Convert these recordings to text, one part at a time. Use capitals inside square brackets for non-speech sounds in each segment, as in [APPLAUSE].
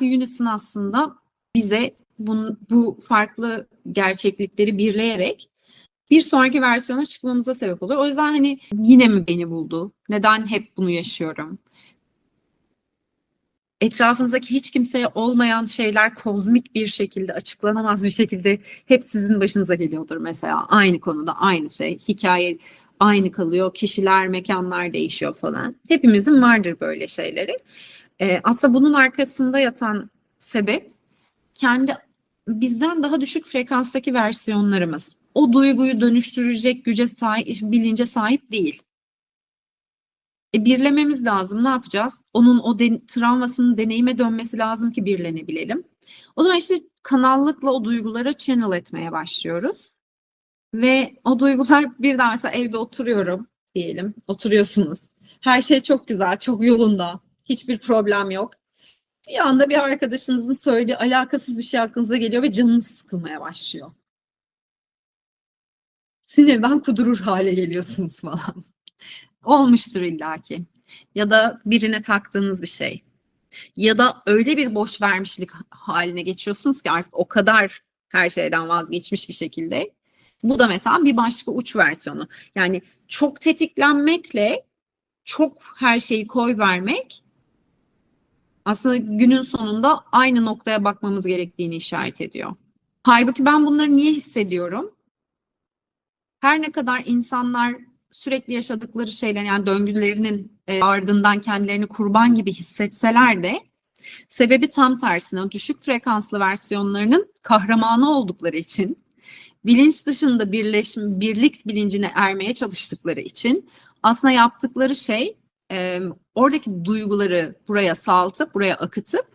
Unison aslında bize bu, bu farklı gerçeklikleri birleyerek bir sonraki versiyona çıkmamıza sebep oluyor. O yüzden hani yine mi beni buldu? Neden hep bunu yaşıyorum? Etrafınızdaki hiç kimseye olmayan şeyler kozmik bir şekilde açıklanamaz bir şekilde hep sizin başınıza geliyordur mesela. Aynı konuda aynı şey. Hikaye aynı kalıyor. Kişiler, mekanlar değişiyor falan. Hepimizin vardır böyle şeyleri. Ee, aslında bunun arkasında yatan sebep kendi bizden daha düşük frekanstaki versiyonlarımız. O duyguyu dönüştürecek güce sahip, bilince sahip değil. E, birlememiz lazım. Ne yapacağız? Onun o den- travmasının deneyime dönmesi lazım ki birlenebilelim. O zaman işte kanallıkla o duygulara channel etmeye başlıyoruz. Ve o duygular [LAUGHS] birden mesela evde oturuyorum diyelim. Oturuyorsunuz. Her şey çok güzel, çok yolunda. Hiçbir problem yok. Bir anda bir arkadaşınızın söylediği alakasız bir şey aklınıza geliyor ve canınız sıkılmaya başlıyor. Sinirden kudurur hale geliyorsunuz falan. Olmuştur illaki. Ya da birine taktığınız bir şey. Ya da öyle bir boş vermişlik haline geçiyorsunuz ki artık o kadar her şeyden vazgeçmiş bir şekilde. Bu da mesela bir başka uç versiyonu. Yani çok tetiklenmekle çok her şeyi koy vermek aslında günün sonunda aynı noktaya bakmamız gerektiğini işaret ediyor. Halbuki ben bunları niye hissediyorum? Her ne kadar insanlar sürekli yaşadıkları şeyler yani döngülerinin e, ardından kendilerini kurban gibi hissetseler de sebebi tam tersine düşük frekanslı versiyonlarının kahramanı oldukları için bilinç dışında birleşim, birlik bilincine ermeye çalıştıkları için aslında yaptıkları şey e, oradaki duyguları buraya saltıp, buraya akıtıp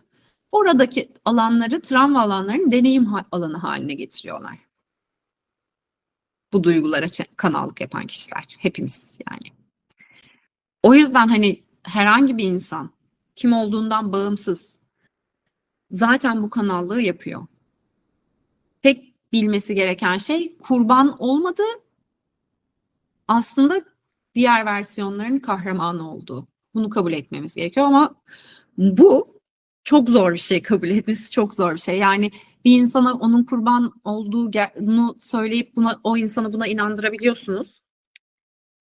oradaki alanları, travma alanlarını deneyim ha- alanı haline getiriyorlar. Bu duygulara kanallık yapan kişiler. Hepimiz yani. O yüzden hani herhangi bir insan kim olduğundan bağımsız zaten bu kanallığı yapıyor. Tek bilmesi gereken şey kurban olmadığı aslında diğer versiyonların kahramanı olduğu. Bunu kabul etmemiz gerekiyor ama bu çok zor bir şey kabul etmesi çok zor bir şey. Yani bir insana onun kurban olduğunu söyleyip buna o insanı buna inandırabiliyorsunuz.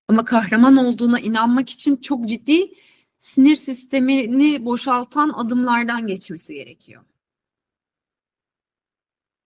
Ama kahraman olduğuna inanmak için çok ciddi sinir sistemini boşaltan adımlardan geçmesi gerekiyor.